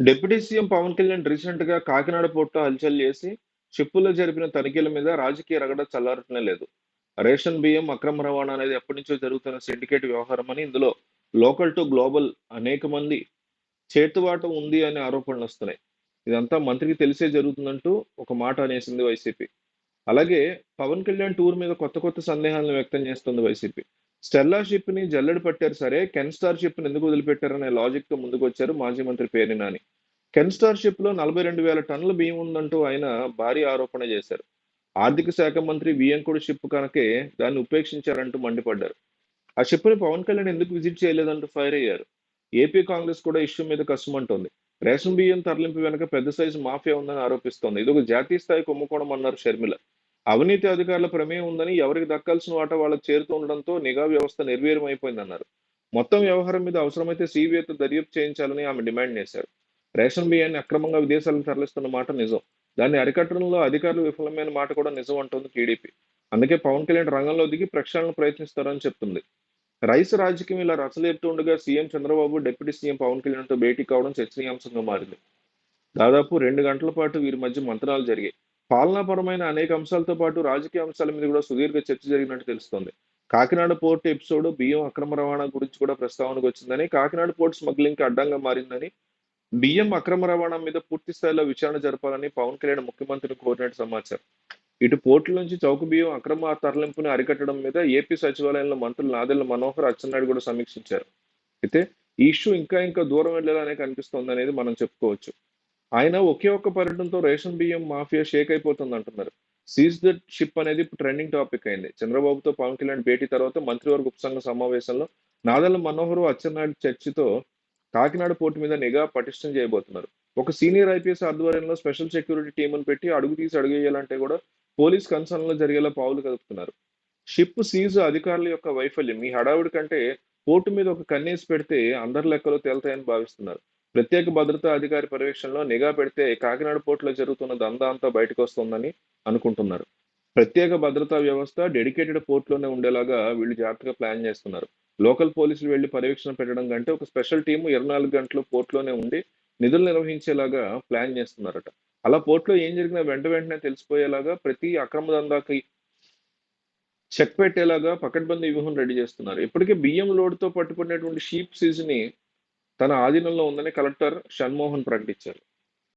Deputy CM Pawan Kalyan రీసెంట్గా Kakinada port హల్చల్ చేసి షిప్పుల్లో జరిపిన తనిఖీల మీద రాజకీయ రగడ చల్లారటమే లేదు. రేషన్ బియ్యం అక్రమ రవాణా అనేది ఎప్పటి నుంచో జరుగుతున్న సిండికేట్ వ్యవహారం అని ఇందులో లోకల్ టు గ్లోబల్ అనేక మంది చేతువాట ఉంది అనే ఆరోపణలు వస్తున్నాయి. ఇదంతా మంత్రికి తెలిసే జరుగుతుందంటూ ఒక మాట అనేసింది వైసీపీ. అలాగే పవన్ కళ్యాణ్ టూర్ మీద కొత్త కొత్త సందేహాలను వ్యక్తం చేస్తుంది వైసీపీ. స్టెల్లా షిప్ని జల్లెడు పట్టారు సరే. కెన్ స్టార్ షిప్ని ఎందుకు వదిలిపెట్టారనే లాజిక్తో ముందుకు వచ్చారు మాజీ మంత్రి పేర్ని నాని. కెన్ స్టార్ షిప్లో నలభై రెండు వేల టన్నుల బియ్యం ఉందంటూ ఆయన భారీ ఆరోపణ చేశారు. ఆర్థిక శాఖ మంత్రి వియంకుడు షిప్ కనుకే దాన్ని ఉపేక్షించారంటూ మండిపడ్డారు. ఆ షిప్ని పవన్ కళ్యాణ్ ఎందుకు విజిట్ చేయలేదంటూ ఫైర్ అయ్యారు. ఏపీ కాంగ్రెస్ కూడా ఇష్యూ మీద కష్టమంటోంది రేషన్ బియ్యం తరలింపు వెనక పెద్ద సైజు మాఫియా ఉందని ఆరోపిస్తోంది. ఇది ఒక జాతీయ స్థాయి కుంభకోణం అన్నారు షర్మిల. అవినీతి అధికారుల ప్రమేయం ఉందని ఎవరికి దక్కాల్సిన వాటా వాళ్ళకి చేరుతూ ఉండడంతో నిఘా వ్యవస్థ నిర్వీర్యం అయిపోయిందన్నారు మొత్తం వ్యవహారం మీద అవసరమైతే సిబిఐతో దర్యాప్తు చేయించాలని ఆమె డిమాండ్ చేశారు. రేషన్ బియ్యాన్ని అక్రమంగా విదేశాలకు తరలిస్తున్న మాట నిజం. దాన్ని అరికట్టడంలో అధికారులు విఫలమైన మాట కూడా నిజం అంటుంది టీడీపీ. అందుకే పవన్ కళ్యాణ్ రంగంలో దిగి ప్రక్షాళన ప్రయత్నిస్తారని చెప్తుంది. రైస్ రాజకీయం ఇలా రచలేపుతుండగా CM Chandrababu deputy CM Pawan కళ్యాణ్తో భేటీ కావడం చర్చనీయాంశంగా మారింది. దాదాపు రెండు గంటల పాటు వీరి మధ్య మంత్రాలు జరిగాయి. పాలనాపరమైన అనేక అంశాలతో పాటు రాజకీయ అంశాల మీద కూడా సుదీర్ఘ చర్చ జరిగినట్టు తెలుస్తోంది. కాకినాడ పోర్టు ఎపిసోడ్ బియ్యం అక్రమ రవాణా గురించి కూడా ప్రస్తావనకు వచ్చిందని కాకినాడ పోర్ట్ స్మగ్లింగ్కి అడ్డంగా మారిందని బియ్యం అక్రమ రవాణా మీద పూర్తి స్థాయిలో విచారణ జరపాలని పవన్ కళ్యాణ్ ముఖ్యమంత్రిని కోరినట్టు సమాచారం. ఇటు పోర్టుల నుంచి చౌక బియ్యం అక్రమ తరలింపుని అరికట్టడం మీద ఏపీ సచివాలయంలో మంత్రులు నాదెళ్ళ మనోహర్ అచ్చెన్నాయుడు కూడా సమీక్షించారు. అయితే ఈ ఇష్యూ ఇంకా ఇంకా దూరం వెళ్ళాలనే కనిపిస్తోంది అనేది మనం చెప్పుకోవచ్చు. ఆయన ఒకే ఒక్క పర్యటనతో రేషన్ బియ్యం మాఫియా షేక్ అయిపోతుంది అంటున్నారు. సీజ్ ద షిప్ అనేది ట్రెండింగ్ టాపిక్ అయింది. చంద్రబాబుతో పవన్ కళ్యాణ్ భేటీ తర్వాత మంత్రివర్గ ఉపసంఘ సమావేశంలో నాదల మనోహర్ అచ్చెన్నాయుడు చర్చతో కాకినాడ పోర్టు మీద నిఘా పటిష్టం చేయబోతున్నారు. ఒక సీనియర్ ఐపీఎస్ ఆధ్వర్యంలో స్పెషల్ సెక్యూరిటీ టీమును పెట్టి అడుగు తీసి అడుగేయాలంటే కూడా పోలీస్ కన్సర్న్లో జరిగేలా పావులు కదుపుతున్నారు. షిప్ సీజ్ అధికారుల యొక్క వైఫల్యం. ఈ హడావుడి కంటే పోర్టు మీద ఒక కన్నేసి పెడితే అందరి లెక్కలు తేలుతాయని భావిస్తున్నారు. ప్రత్యేక భద్రతా అధికారి పర్యవేక్షణలో నిఘా పెడితే కాకినాడ పోర్టులో జరుగుతున్న దందా అంతా బయటకు వస్తుందని అనుకుంటున్నారు. ప్రత్యేక భద్రతా వ్యవస్థ డెడికేటెడ్ పోర్టులోనే ఉండేలాగా వీళ్ళు జాగ్రత్తగా ప్లాన్ చేస్తున్నారు. లోకల్ పోలీసులు వెళ్ళి పర్యవేక్షణ పెట్టడం కంటే ఒక స్పెషల్ టీము ఇరవై నాలుగు గంటలు పోర్టులోనే ఉండి నిధులు నిర్వహించేలాగా ప్లాన్ చేస్తున్నారట. అలా పోర్టులో ఏం జరిగినా వెంట వెంటనే తెలిసిపోయేలాగా ప్రతి అక్రమ దందాకి చెక్ పెట్టేలాగా పకడ్బందీ వ్యూహం రెడీ చేస్తున్నారు. ఇప్పటికే బియ్యం లోడ్తో పట్టుకునేటువంటి షీప్ సీజ్ని తన ఆధీనంలో ఉందని కలెక్టర్ షణ్మోహన్ ప్రకటించారు.